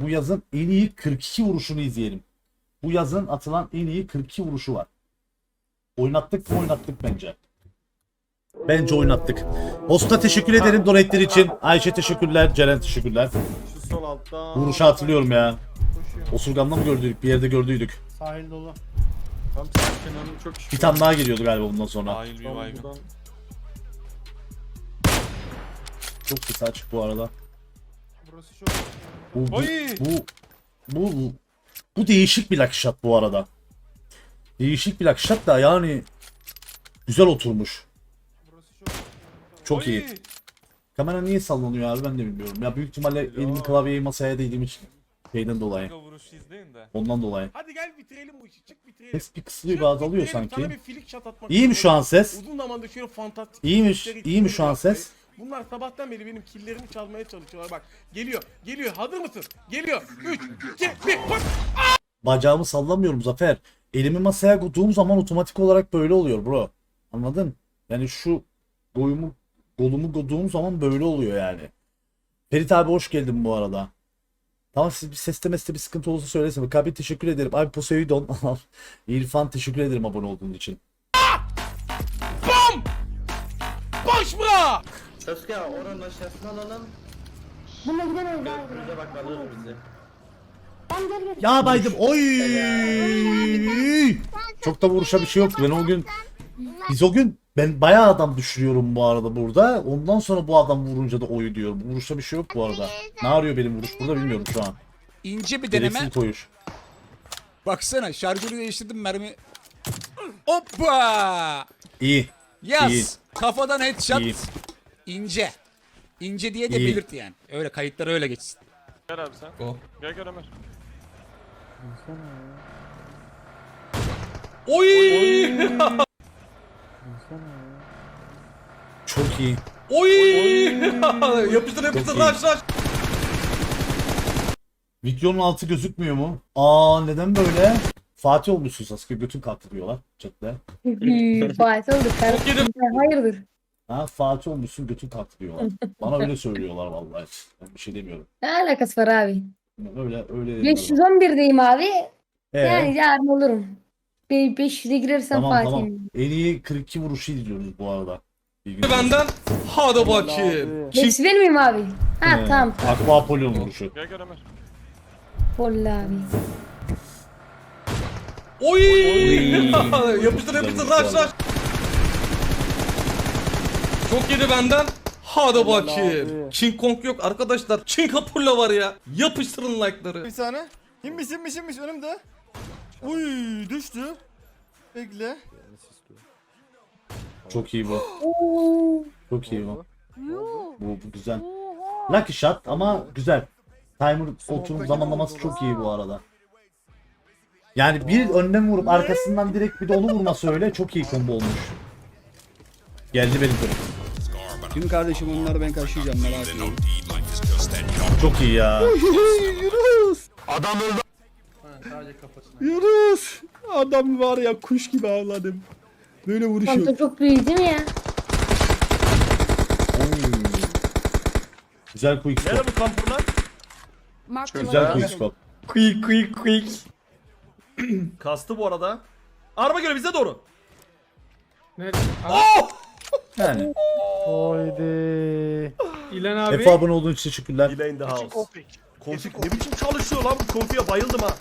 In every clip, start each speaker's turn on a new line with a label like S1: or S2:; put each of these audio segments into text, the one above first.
S1: bu yazın en iyi 42 vuruşunu izleyelim. Bu yazın atılan en iyi 42 vuruşu var. Oynattık mı oynattık bence. Bence oynattık. Hosta teşekkür ederim donetler için. Ayşe teşekkürler. Ceren teşekkürler.
S2: Şu sol altta.
S1: Vuruşu hatırlıyorum ya. Osurgan'da mı gördük? Bir yerde gördüydük.
S2: Sahil dolu. Tam sahil kenarının çok
S1: Bir tane daha geliyordu galiba bundan sonra.
S3: Dahil bir
S2: Tam
S3: baygın.
S2: buradan.
S1: Çok kısa açık bu arada.
S2: Burası çok.
S1: Bu, bu, bu, bu, bu değişik bir lucky shot bu arada. Değişik bir lucky shot da yani güzel oturmuş.
S2: Burası çok.
S1: Çok iyi. Kamera niye sallanıyor abi ben de bilmiyorum. Ya büyük ihtimalle elimi klavyeyi masaya değdiğim için şeyden dolayı.
S3: Kanka vuruşu izleyin de.
S1: Ondan dolayı.
S4: Hadi gel bitirelim bu işi. Çık bitirelim.
S1: Ses bir kısılıyor
S4: Çık,
S1: bir azalıyor
S4: bitirelim. Sana
S1: sanki.
S4: bir filik shot atmak
S1: İyi mi şu an ses?
S4: Uzun zamandır şöyle fantastik.
S1: İyiymiş,
S4: işleri
S1: iyi mi şu an ses?
S4: Bunlar sabahtan beri benim killerimi çalmaya çalışıyorlar. Bak geliyor, geliyor. Hazır mısın? Geliyor. 3, 2, 1, koş.
S1: Bacağımı sallamıyorum Zafer. Elimi masaya koyduğum zaman otomatik olarak böyle oluyor bro. Anladın? Yani şu boyumu kolumu koyduğum zaman böyle oluyor yani. Ferit abi hoş geldin bu arada. Tamam siz bir seste meste bir sıkıntı olursa söylesin. Kabi teşekkür ederim. Abi Poseidon. İrfan teşekkür ederim abone olduğun için.
S4: Bam! Boş bırak!
S2: Sasuke oranın aşağısını alalım.
S5: Buna gidemeyiz abi.
S2: Bize bak alır bizi.
S5: Ben gel gel.
S1: Ya baydım. Oy! Çok da vuruşa bir şey yoktu. Ben o gün biz o gün ben bayağı adam düşürüyorum bu arada burada. Ondan sonra bu adam vurunca da oy diyorum. Vuruşta bir şey yok bu arada. Ne arıyor benim vuruş burada bilmiyorum şu an.
S6: İnce bir deneme.
S1: Gereksiz koyuş.
S6: Baksana şarjörü değiştirdim mermi. Hoppa!
S1: İyi.
S6: Yaz.
S1: İyi.
S6: Kafadan headshot.
S1: İyi.
S6: İnce. İnce diye de
S1: İyi.
S6: belirt yani. Öyle kayıtlar öyle geçsin.
S3: Gel abi sen.
S6: Go.
S3: Gel gel Ömer.
S6: Oy!
S1: Çok iyi.
S6: Oy! yapıştır yapıştır
S1: iyi.
S6: rush.
S1: Videonun altı gözükmüyor mu? Aa neden böyle? Fatih olmuşsun Sasuke götün kalktı diyorlar chatte.
S5: Fatih oldu kardeşim. Hayırdır?
S1: Ha Fatih olmuşsun götün kalktı diyorlar. Bana öyle söylüyorlar vallahi. Ben bir şey demiyorum.
S5: Ne alakası var abi?
S1: Öyle öyle demiyorum.
S5: 511'deyim abi.
S1: Ee?
S5: Yani yarın olurum. Be 500'e girersem
S1: Tamam
S5: Fatih'im.
S1: tamam. En iyi 42 vuruşu izliyoruz bu arada.
S6: Benden hadi bakayım.
S5: Hepsi benim miyim abi? Ha
S1: Ee,
S5: tamam.
S1: Aqua Apollon vuruşu.
S3: Gel gel Ömer.
S5: Polla abi.
S6: Oy! yapıştır yapıştır
S1: Güzel,
S6: rush. Çok yedi benden. Hadi bakayım. King Kong yok arkadaşlar. King Kapurla var ya. Yapıştırın like'ları.
S2: Bir saniye. İnmiş inmiş inmiş önümde. Uy düştü. Bekle.
S1: Çok iyi bu. Çok iyi bu. Bu, bu güzel. Lucky shot ama güzel. Timer oturum zamanlaması çok iyi bu arada. Yani bir önden vurup arkasından direkt bir de onu vurması öyle çok iyi combo olmuş. Geldi benim turum.
S7: Kim kardeşim onları ben karşılayacağım merak etmeyin.
S1: Çok iyi ya.
S7: Yunus! Adam var ya kuş gibi avladım. Böyle vuruş yok.
S5: Kontrol çok büyük değil mi ya?
S1: Güzel quick
S2: Nerede
S1: scope.
S2: bu kampurlar?
S1: Güzel quick scope.
S7: Quick quick quick.
S2: Kastı bu arada. Araba geliyor bize doğru.
S1: Yani.
S8: Haydi. İlan abi.
S1: Efe abone olduğun için teşekkürler.
S2: Delay in the house. Konfig ne biçim çalışıyor lan bu konfiye bayıldım ha.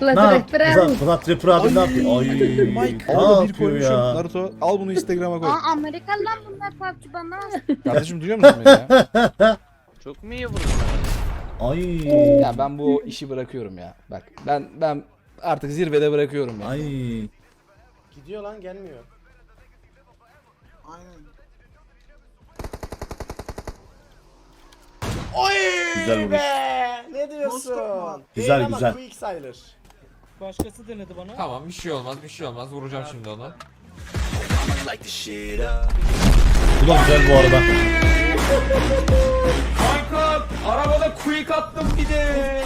S5: Blood
S1: Ne yap?
S5: Rapper abi.
S1: Rapper ne yapıyor? Ay.
S7: Mike
S1: Ne
S7: bir
S1: yapıyor
S7: koymuşum.
S1: ya?
S7: Naruto al bunu Instagram'a koy.
S9: Aa Amerikalı lan bunlar PUBG bana.
S7: Kardeşim duyuyor musun beni ya?
S3: Çok mu iyi vurdun?
S1: Ay.
S7: ya ben bu işi bırakıyorum ya. Bak ben ben artık zirvede bırakıyorum ya.
S1: Ay.
S2: Gidiyor lan gelmiyor.
S4: Oy
S1: Güzel
S4: be! Ne diyorsun?
S1: Güzel,
S4: Değil ama
S1: güzel.
S4: quick sayılır.
S8: Başkası denedi bana.
S3: Tamam bir şey olmaz bir şey olmaz. Vuracağım şimdi onu.
S1: Bu da güzel bu arada.
S6: Kanka arabada quick attım bir de.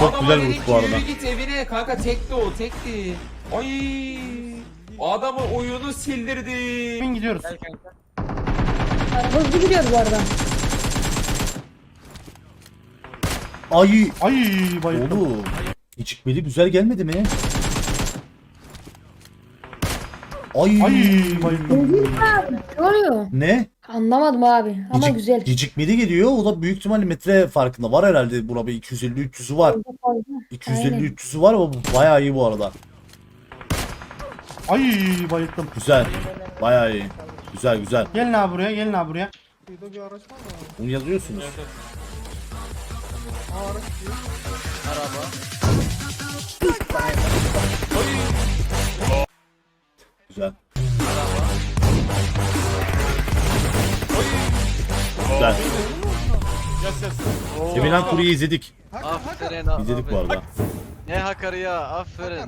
S1: Çok güzel vuruş bu arada.
S3: git evine kanka tekti o tekti. Ay. Adamı oyunu sildirdi.
S8: gidiyoruz.
S5: Hızlı gidiyor bu arada.
S1: Ay
S2: Ay bayıldım.
S1: oğlum. Gecikmeli güzel gelmedi mi? Ay,
S2: Ay bayıldım.
S5: Ne oluyor?
S1: Ne?
S5: Anlamadım abi ama
S1: Gecik-
S5: güzel.
S1: Gecikmeli geliyor. O da büyük ihtimalle metre farkında. Var herhalde buna bir 250-300'ü var.
S5: Fazla fazla.
S1: 250-300'ü var ama bu bayağı iyi bu arada.
S2: Ay bayıldım.
S1: Güzel. Bayağı iyi. Güzel güzel.
S2: Gelin abi buraya gelin abi buraya.
S1: Bunu yazıyorsunuz. Güzel. Güzel. Emirhan Kuru'yu izledik.
S3: Aferin
S1: İzledik bu arada.
S3: Ne hakarı ya aferin.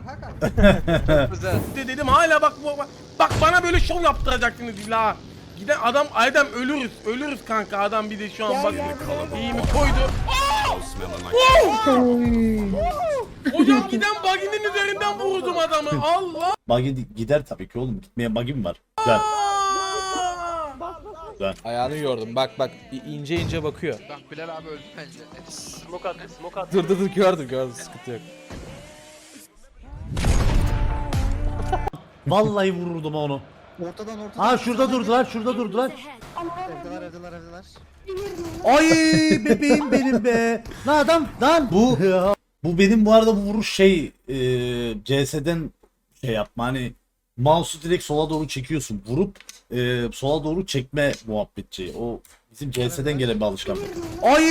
S3: Çok güzel.
S4: De dedim hala bak bu- bak, bak bana böyle şov yaptıracaktınız illa. ha. Giden adam Aydem ölürüz ölürüz kanka adam bir de şu an bak iyi mi koydu.
S5: Oy.
S4: Hocam giden baginin üzerinden vurdum adamı Allah.
S1: Buggy gider tabii ki oğlum. Gitmeyen buggy mi var? Güzel.
S7: Ayağını yordum. Bak bak i- ince ince bakıyor.
S3: Bak Bilal abi öldü bence.
S8: Smoke attı smoke attı.
S7: Dur dur dur gördüm gördüm sıkıntı yok.
S1: Vallahi vururdum onu.
S10: Ortadan ortadan.
S1: Ha şurada durdular, şurada durdular.
S10: Evdeler evdeler evdeler.
S1: Ay bebeğim benim be. Lan adam lan. Bu bu benim bu arada bu vuruş şey e, CS'den şey yapma hani mouse'u direkt sola doğru çekiyorsun. Vurup e, sola doğru çekme muhabbetçi. O bizim CS'den gelen bir alışkanlık. Ay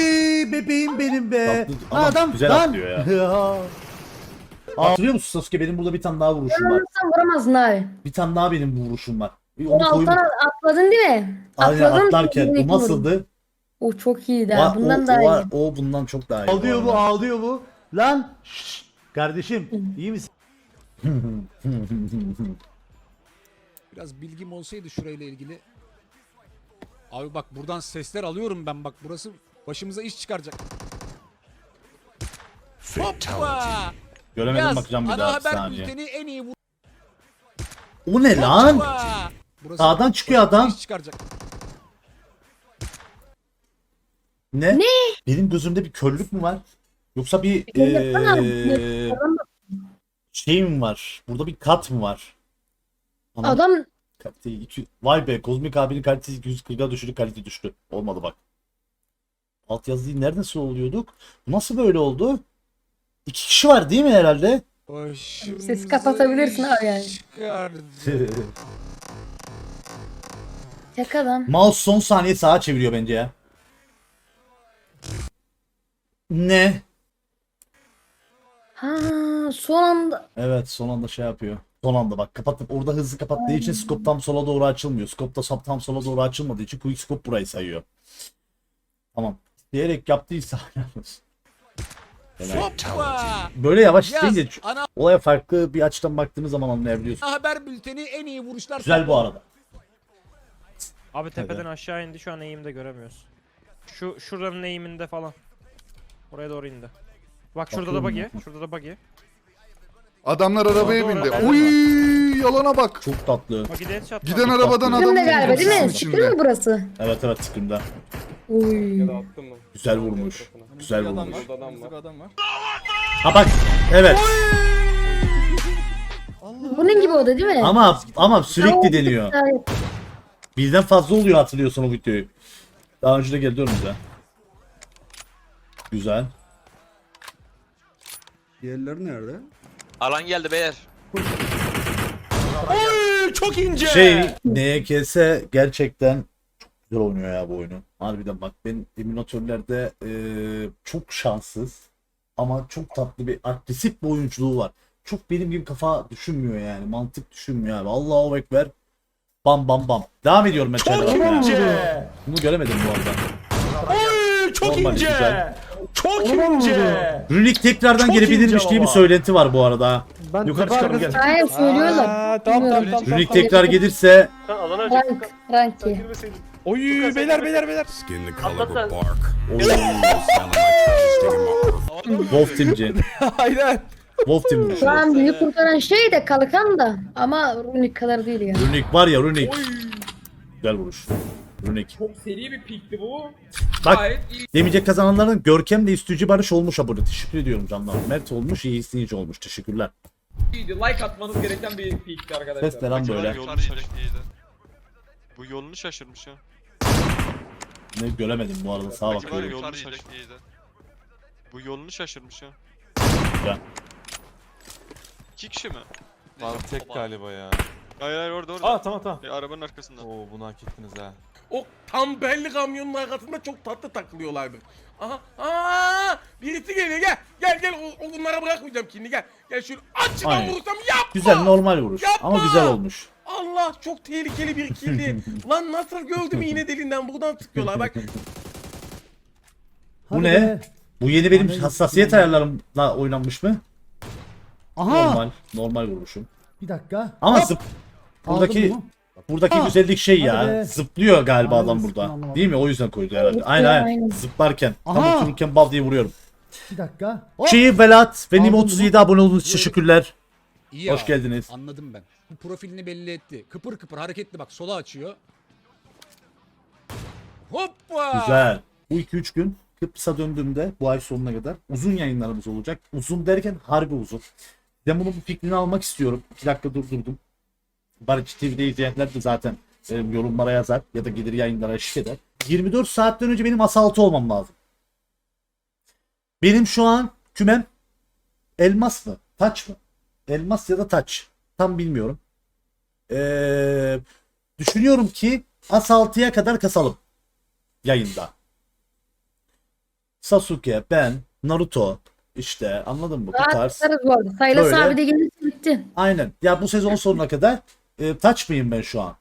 S1: bebeğim benim be. Lan adam güzel atlıyor ya. Hatırlıyor musun Sasuke benim burada bir tane daha vuruşum var.
S5: Sen vuramazsın abi.
S1: Bir tane daha benim vuruşum var. Bir
S5: Onu
S1: Onu koyayım.
S5: alttan atladın değil mi?
S1: Aynen
S5: Atladın,
S1: atlarken
S5: direkt
S1: o nasıldı?
S5: O çok iyiydi abi. Bundan
S1: o,
S5: daha
S1: o,
S5: iyi.
S1: o bundan çok daha iyi.
S11: Ağlıyor bu ağlıyor bu. Lan şşş, kardeşim iyi misin?
S10: Biraz bilgim olsaydı şurayla ilgili. Abi bak buradan sesler alıyorum ben bak burası başımıza iş çıkaracak. Hoppa!
S1: Göremedim
S10: Yaz,
S1: bakacağım bir
S10: ana
S1: daha bir
S10: haber
S1: saniye.
S10: bülteni en iyi vur.
S1: O ne lan?
S10: Burası
S1: Sağdan çıkıyor adam.
S10: iş çıkaracak.
S1: Ne? Benim gözümde bir körlük mü var? Yoksa bir eee, şey mi var? Burada bir kat mı var? Anam,
S5: Adam
S1: kalite iki- Vay be Kozmik abinin kalitesi 240'a düştü kalite düştü. Olmadı bak. Alt yazıyı nereden oluyorduk? Bu nasıl böyle oldu? İki kişi var değil mi herhalde?
S5: sesi kapatabilirsin abi yani. Tek adam.
S1: Mouse son saniye sağa çeviriyor bence ya. Ne?
S5: Ha son anda.
S1: Evet son anda şey yapıyor. Son anda bak kapatıp orada hızlı kapattığı için scope tam sola doğru açılmıyor. Scope da sap tam sola doğru açılmadığı için quick scope burayı sayıyor. Tamam. Diyerek yaptıysa Helal.
S10: Hoppa!
S1: Böyle yavaş
S10: Yaz,
S1: ç-
S10: ana
S1: olaya farklı bir açıdan baktığınız zaman anlayabiliyorsun.
S10: haber bülteni en iyi vuruşlar.
S1: Güzel bu arada.
S8: Abi tepeden aşağı indi şu an eğimde göremiyoruz. Şu şuranın eğiminde falan. Oraya doğru indi. Bak şurada da
S1: Bakıyorum
S8: buggy. Şurada da buggy.
S12: Adamlar arabaya
S8: Doğru,
S12: bindi.
S8: evet.
S12: Uy yalana bak.
S1: Çok tatlı.
S8: Buggy de headshot.
S12: Giden arabadan adam
S5: Bizim de galiba değil mi? Siktir
S12: içinde.
S5: mi burası?
S1: Evet evet sıkımda.
S5: Uy.
S1: Güzel vurmuş. Güzel vurmuş.
S4: adam var.
S1: Ha bak. Evet.
S5: Bunun gibi o da değil mi?
S1: Ama ama sürekli deniyor.
S5: Evet.
S1: Birden fazla oluyor hatırlıyorsan o videoyu. Daha önce de geldi önümüze. Güzel.
S12: Diğerleri nerede?
S3: Alan geldi beyler.
S6: Çok ince.
S1: Şey NKS gerçekten güzel oynuyor ya bu oyunu. Harbiden bak ben eminatörlerde eee, çok şanssız ama çok tatlı bir agresif bir oyunculuğu var. Çok benim gibi kafa düşünmüyor yani. Mantık düşünmüyor abi. Allahu Ekber. Bam bam bam. Devam ediyorum çayla bakmaya.
S6: ince.
S1: Bunu göremedim bu arada.
S6: Oy, çok
S1: Normal,
S6: ince.
S1: güzel.
S6: Çok ince.
S1: Runik tekrardan
S6: Çok
S1: gelebilirmiş diye bir söylenti var bu arada.
S11: Ben
S6: Yukarı çıkalım, gel.
S5: Hayır söylüyorlar.
S4: Aa, tamam tamam tamam.
S1: Runik tekrar gelirse
S5: Rank. Rank.
S4: Oy beyler beyler beyler.
S1: Wolf Team'ci.
S4: Aynen.
S1: Wolf Team.
S5: Şu an bizi kurtaran şey de kalkan da ama runik kadar değil ya.
S1: Runik var ya Runik. Güzel vuruş. Runik.
S6: Çok seri bir pikti bu.
S1: Bak
S6: Gayet iyi.
S1: demeyecek kazananların Görkem de İstücü Barış olmuş abone. Teşekkür ediyorum canlar. Mert olmuş, iyi isteyici olmuş. Teşekkürler.
S6: iyiydi. Like atmanız gereken bir pikti arkadaşlar.
S1: Ses de lan böyle.
S3: Bu yolunu şaşırmış ya.
S1: Ne göremedim bu arada sağa bakıyorum.
S3: yolunu şaşırmış. Bu yolunu şaşırmış ya.
S1: Güzel.
S3: İki kişi mi?
S12: Abi tek galiba ya.
S3: Hayır hayır orada orada.
S12: Aa tamam tamam.
S3: E, arabanın arkasında.
S12: Oo bunu hak ettiniz ha.
S4: O tam belli kamyonun arkasında çok tatlı takılıyorlardı. Aha, aa, birisi geliyor gel. Gel gel o, onlara bırakmayacağım şimdi gel. Gel şöyle açıdan
S1: Aynen.
S4: vurursam yapma.
S1: Güzel normal vuruş
S4: Yapma!
S1: ama güzel olmuş.
S4: Allah çok tehlikeli bir kildi. Lan nasıl gördüm iğne deliğinden buradan sıkıyorlar bak.
S1: Bu ne? Bu yeni benim hassasiyet ayarlarımla oynanmış mı?
S11: Aha.
S1: Normal, normal vuruşum.
S11: Bir dakika.
S1: Ama zıp buradaki
S11: bunu.
S1: Buradaki
S11: Ha.
S1: güzellik şey ya.
S11: Hadi be.
S1: Zıplıyor galiba
S11: Aynen,
S1: adam burada.
S11: anlamadım.
S1: Değil mi? O yüzden koydu herhalde.
S5: Zıplıyor,
S1: Aynen aynen.
S5: aynen.
S1: Zıplarken. Tam
S11: Aha.
S1: otururken bal diye vuruyorum.
S11: Bir dakika. Hop.
S1: Velat ve Nimo
S11: Aldım
S1: 37 abone olduğunuz için teşekkürler.
S10: İyi
S1: Hoş
S10: abi.
S1: geldiniz.
S10: Anladım ben. Bu profilini belli etti. Kıpır kıpır hareketli bak sola açıyor. Hoppa!
S1: Güzel. Bu 2-3 gün Kıbrıs'a döndüğümde bu ay sonuna kadar uzun yayınlarımız olacak. Uzun derken harbi uzun. Ben bunun bu fikrini almak istiyorum. 2 dakika durdurdum. Barış TV'de izleyenler de zaten e, yorumlara yazar ya da gelir yayınlara eşlik eder. 24 saatten önce benim asaltı olmam lazım. Benim şu an kümem elmas mı? Taç mı? Elmas ya da taç. Tam bilmiyorum. Ee, düşünüyorum ki As-6'ya kadar kasalım. Yayında. Sasuke, ben, Naruto işte anladın mı? Bu tarz.
S5: tutarız bu arada. Saylas
S1: Böyle.
S5: abi de gelirse bitti.
S1: Aynen. Ya bu sezon sonuna kadar e, taç mıyım ben şu an?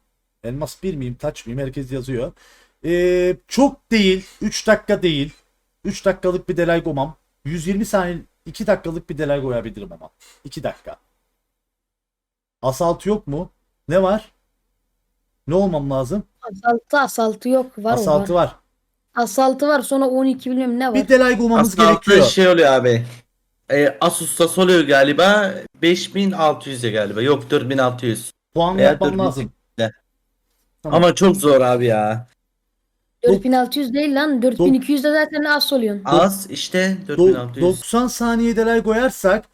S1: Elmas 1 miyim, taç mıyım? Herkes yazıyor. E, çok değil. 3 dakika değil. 3 dakikalık bir delay gomam. 120 saniye 2 dakikalık bir delay koyabilirim ama. 2 dakika. Asalt yok mu? Ne var? Ne olmam lazım?
S5: Asaltı asaltı yok. Var
S1: Asaltı
S5: var.
S1: var.
S5: Asaltı var sonra 12 bilmem ne var.
S1: Bir delay gomamız gerekiyor.
S13: şey oluyor abi. E, Asus'ta oluyor galiba 5600'e galiba. Yok 4600.
S1: Puan
S13: Veya
S1: yapmam
S13: 4000.
S1: lazım. Tamam.
S13: Ama çok zor abi ya.
S5: 4600 değil lan. 4200'de zaten az oluyorsun.
S13: Az işte
S1: Do-
S13: 4600.
S1: 90 saniye delay koyarsak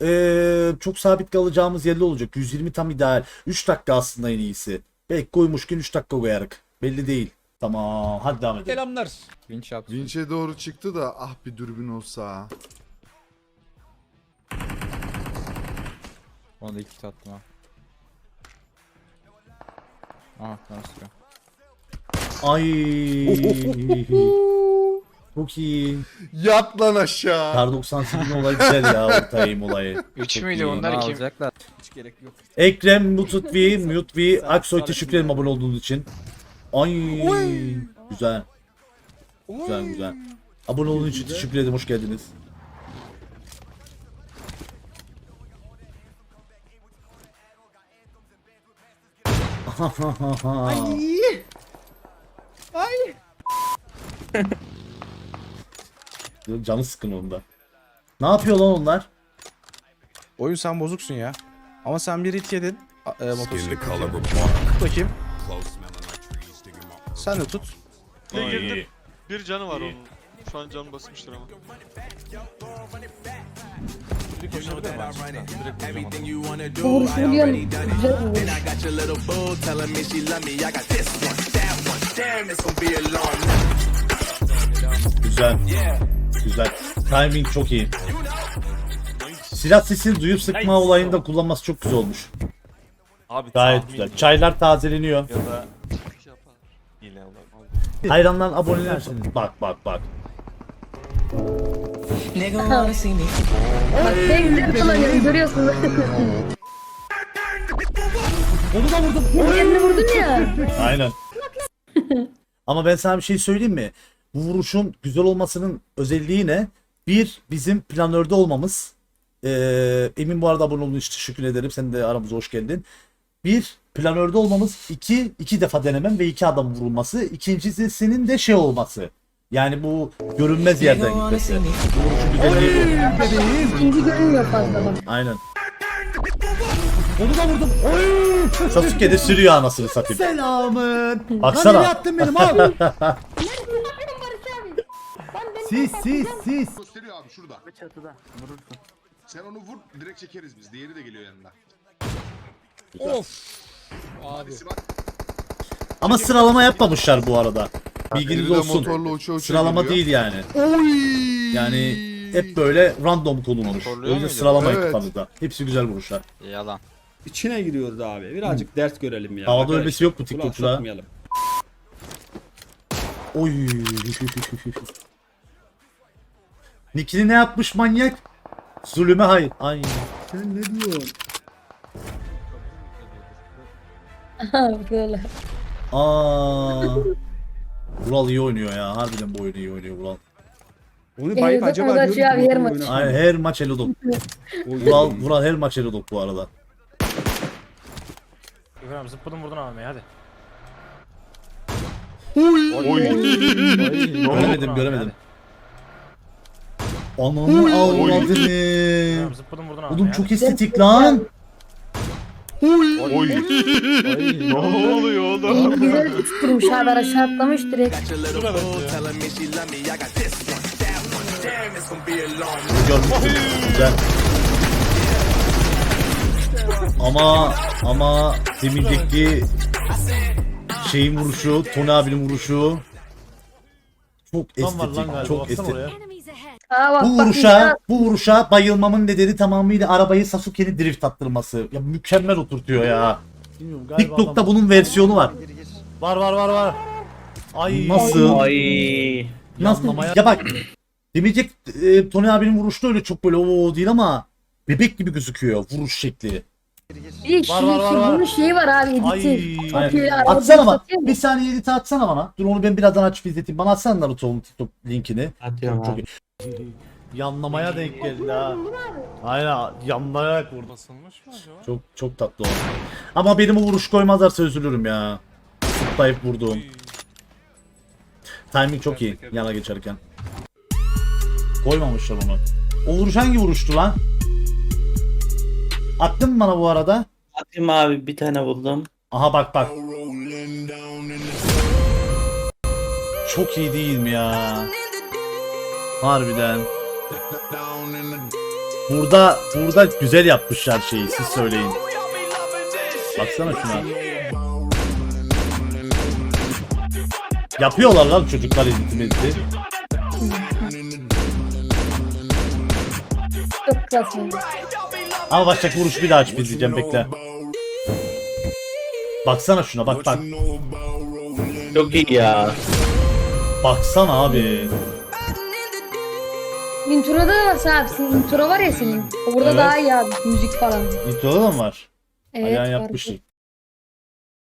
S1: eee, çok sabit kalacağımız yerli olacak. 120 tam ideal. 3 dakika aslında en iyisi. Belki koymuşken 3 dakika koyarık. Belli değil. Tamam hadi devam edelim.
S10: Selamlar.
S12: Vinç'e doğru çıktı da ah bir dürbün olsa.
S7: Ona da iki kit attım ha. Aha sıkıyor.
S1: Ay. Çok iyi.
S12: Yat lan aşağı.
S1: Kar 98'in olayı güzel ya orta aim olayı.
S3: 3
S1: Çok
S3: müydü
S1: iyi.
S3: onlar kim?
S7: Alacaklar. Hiç gerek yok.
S1: Ekrem Mututvi, Mutvi, Aksoy teşekkür ederim abone olduğunuz için. Ay. Güzel. Güzel güzel. Abone olduğunuz için teşekkür ederim. Hoş geldiniz. Ay. Canı sıkın onda. Ne yapıyor lan onlar?
S7: Oyun sen bozuksun ya. Ama sen bir hit yedin. E, motosiklet. Tut bakayım. Sen de tut.
S3: Bir, bir canı var onun. Şu an canı basmıştır ama.
S5: Bu vuruş biliyorum. Güzel bir vuruş.
S1: Güzel. Güzel. Timing çok iyi. Silah sesini duyup sıkma olayını da kullanması çok güzel olmuş.
S12: Abi
S1: Gayet güzel. Çaylar tazeleniyor.
S12: Ya da
S1: Hayranlar aboneler. Bak bak bak.
S5: Bak ben güzel kullanıyorum görüyorsunuz.
S1: Onu da vurdum.
S5: Kendini vurdun ya.
S1: Aynen. Ama ben sana bir şey söyleyeyim mi? Bu vuruşun güzel olmasının özelliği ne? Bir, bizim planörde olmamız. Ee, Emin bu arada abone olduğun için teşekkür ederim. Sen de aramıza hoş geldin. Bir, planörde olmamız. iki iki defa denemem ve iki adam vurulması. İkincisi senin de şey olması. Yani bu görünmez yerden gitmesi. Bu vuruşun güzelliği
S5: fazla bak.
S1: Aynen.
S11: Onu da vurdum. Oy!
S1: Sasuke de sürüyor anasını satayım.
S11: Selamın.
S1: Baksana.
S11: Lan nereye attın benim abi? Sis sis sis.
S12: Gösteriyor abi şurada. Çatıda. Vurursun. Sen onu vur direkt çekeriz biz. Diğeri de geliyor yanına.
S10: Of. Abi.
S12: Bak.
S1: Ama sıralama yapmamışlar bu arada. Bilginiz
S12: Biri de
S1: olsun.
S12: motorla uça uça
S1: Sıralama
S12: geliyor.
S1: değil yani.
S12: Oy!
S1: Yani hep böyle random konulmuş.
S3: Motorluyor
S1: Öyle
S3: muydu?
S1: sıralama
S12: Evet.
S1: da. Hepsi güzel vuruşlar.
S3: Yalan.
S11: İçine giriyoruz abi. Birazcık ders görelim ya.
S1: Havada
S11: arkadaşlar.
S1: ölmesi yok bu
S11: Kulak
S1: TikTokçuda.
S11: sokmayalım.
S1: Oy. Nikini ne yapmış manyak? Zulüme hayır. Ay.
S11: Sen ne diyorsun?
S5: Böyle.
S1: Aa. Vural iyi oynuyor ya. Harbiden bu oyunu iyi oynuyor Vural.
S11: Onu bayıp acaba diyorum ki motor
S5: maç.
S1: Ay her maç elodok.
S11: Oy.
S1: Vural, Vural her maç elodok bu arada.
S8: İbrahim zıpladım vurdun abi hadi.
S1: Göremedim göremedim. Ananı avradını.
S8: Zıpladım vurdun abi
S1: Oğlum çok estetik lan.
S3: Ne oluyor oğlum?
S5: Güzel tutturmuş abi aşağı atlamış direkt.
S1: Güzel. Ama ama deminceki şeyin vuruşu, Tony abinin vuruşu çok estetik, çok estetik.
S5: Aa bak
S1: Bu
S5: bak.
S1: vuruşa, bu vuruşa bayılmamın nedeni tamamıyla arabayı Sasuke'nin drift attırması. Ya mükemmel oturtuyor ya.
S11: Bilmiyorum, galiba
S1: TikTok'ta
S11: adam-
S1: bunun versiyonu var.
S11: Var var var var. Ay.
S1: Nasıl?
S13: Ay.
S1: Nasıl?
S11: Yanlamaya-
S1: Ya bak demeyecek e, Tony abinin vuruşu da öyle çok böyle o değil ama bebek gibi gözüküyor vuruş şekli.
S5: Bir şey,
S11: Var, var, var,
S5: şey,
S11: var.
S5: bunun şeyi var abi editi.
S11: Ay.
S1: Atsana bak.
S5: satıyor?
S1: Bir saniye editi atsana bana. Dur onu ben birazdan açıp izleteyim. Bana atsana Naruto'nun TikTok linkini.
S13: Atıyorum
S1: Çok
S13: abi.
S1: iyi.
S11: Yanlamaya denk geldi ha. Aynen yanlayarak vurdu.
S1: Çok çok tatlı o. Ama benim o vuruş koymazlarsa üzülürüm ya. Zıplayıp vurduğum. Timing çok iyi yana geçerken. Koymamışlar onu. O vuruş hangi vuruştu lan? Attın mı bana bu arada?
S13: Atayım abi bir tane buldum.
S1: Aha bak bak. Çok iyi değil mi ya? Harbiden. Burada burada güzel yapmışlar şeyi siz söyleyin. Baksana şuna. Yapıyorlar lan çocuklar editimizi.
S5: Çok klas oldu.
S1: Ama baştaki vuruş bir daha açıp izleyeceğim bekle. Baksana şuna bak bak.
S13: Çok iyi ya.
S1: Baksana abi.
S5: Intro'da da var abi. Senin intro var ya senin. O burada
S1: Evet.
S5: daha iyi abi. Müzik falan.
S1: Intro'da da mı var?
S5: Evet
S1: Ayağın
S5: var.